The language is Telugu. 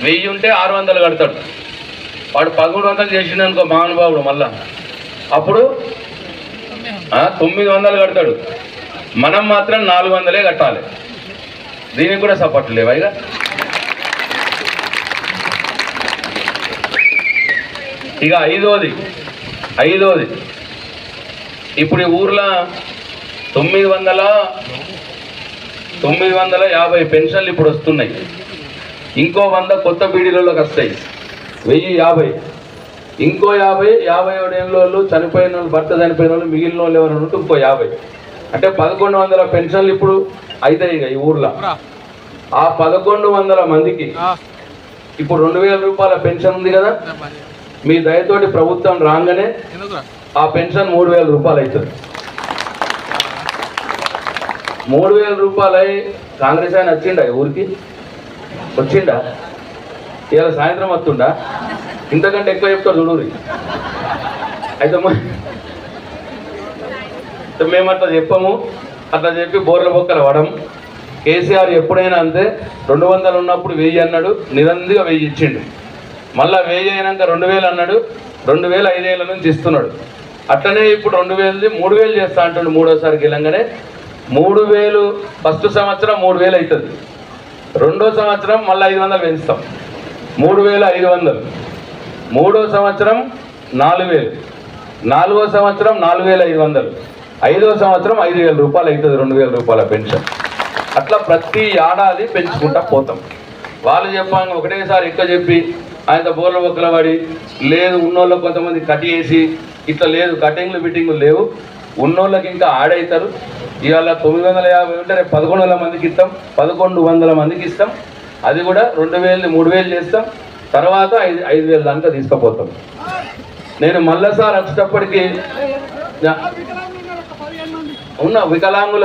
వెయ్యి ఉంటే ఆరు వందలు కడతాడు. వాడు పదమూడు వందలు చేసిండు అనుకో మహానుభావుడు మళ్ళా. అప్పుడు? తొమ్మిది వందలు కడతాడు. మనం మాత్రం నాలుగు వందలే కట్టాలి. దీనికి కూడా సపోర్ట్ లేవు ఇక? ఇక ఐదోది. ఐదోది. ఇప్పుడు ఈ ఊర్లో తొమ్మిది వందల తొమ్మిది వందల యాభై పెన్షన్లు ఇప్పుడు వస్తున్నాయి. ఇంకో వంద కొత్త బీడీలలోకి వస్తాయి వెయ్యి యాభై. ఇంకో యాభై యాభై ఏళ్ళ వాళ్ళు చనిపోయిన వాళ్ళు భర్త చనిపోయిన వాళ్ళు మిగిలిన వాళ్ళు ఎవరు ఉంటే ఇంకో యాభై. అంటే పదకొండు వందల పెన్షన్లు ఇప్పుడు అవుతాయి ఇక ఈ ఊర్లో. ఆ పదకొండు వందల మందికి ఇప్పుడు రెండు వేల రూపాయల పెన్షన్ ఉంది కదా? మీ దయతోటి ప్రభుత్వం రాగానే ఆ పెన్షన్ మూడు వేల రూపాయలు అవుతుంది. మూడు వేల రూపాయలు అయి కాంగ్రెస్ ఆయన వచ్చిండా ఊరికి? వచ్చిండా? ఇవాళ సాయంత్రం వస్తుండా? ఇంతకంటే ఎక్కువ చెప్తారు చూడూరి అయితే మేము అట్లా చెప్పము. అట్లా చెప్పి బోర్ల బొక్కలు పడం. కేసీఆర్ ఎప్పుడైనా అంతే రెండు వందలు ఉన్నప్పుడు వెయ్యి అన్నాడు నిరందిగా వెయ్యి ఇచ్చిండు. మళ్ళీ వెయ్యి అయినాక రెండు వేలు అన్నాడు రెండు వేలు ఐదేళ్ళ నుంచి ఇస్తున్నాడు. అట్లనే ఇప్పుడు రెండు వేలు మూడు వేలు చేస్తా అంటుండు మూడోసారి గెలంగానే మూడు వేలు ఫస్ట్ సంవత్సరం మూడు వేలు అవుతుంది. రెండో సంవత్సరం మళ్ళీ ఐదు వందలు పెంచుతాం. మూడు వేల ఐదు వందలు. మూడో సంవత్సరం నాలుగు వేలు. నాలుగో సంవత్సరం నాలుగు వేల ఐదు వందలు. ఐదో సంవత్సరం ఐదు వేల రూపాయలు అవుతుంది రెండు వేల రూపాయల పెన్షన్. అట్లా ప్రతి ఏడాది పెంచుకుంటా పోతాం. వాళ్ళు చెప్పాங்க ఒకటేసారి ఎక్కువ చెప్పి ఆయన బోర్ల బొక్కల పడి లేదు ఉన్నోళ్ళు కొంతమంది కట్ చేసి ఇట్లా లేదు కటింగ్లు బిట్టింగ్లు లేవు. ఉన్నోళ్ళకి ఇంకా ఆడవుతారు ఇవాళ తొమ్మిది వందల యాభై ఉంటే రేపు పదకొండు వందల మందికి ఇస్తాం. పదకొండు వందల మందికి ఇస్తాం. అది కూడా రెండు వేలు మూడు వేలు చేస్తాం. తర్వాత ఐదు ఐదు వేలు దాకా తీసుకుపోతాం. నేను మళ్ళా సార్ వచ్చేటప్పటికి ఉన్న వికలాంగుల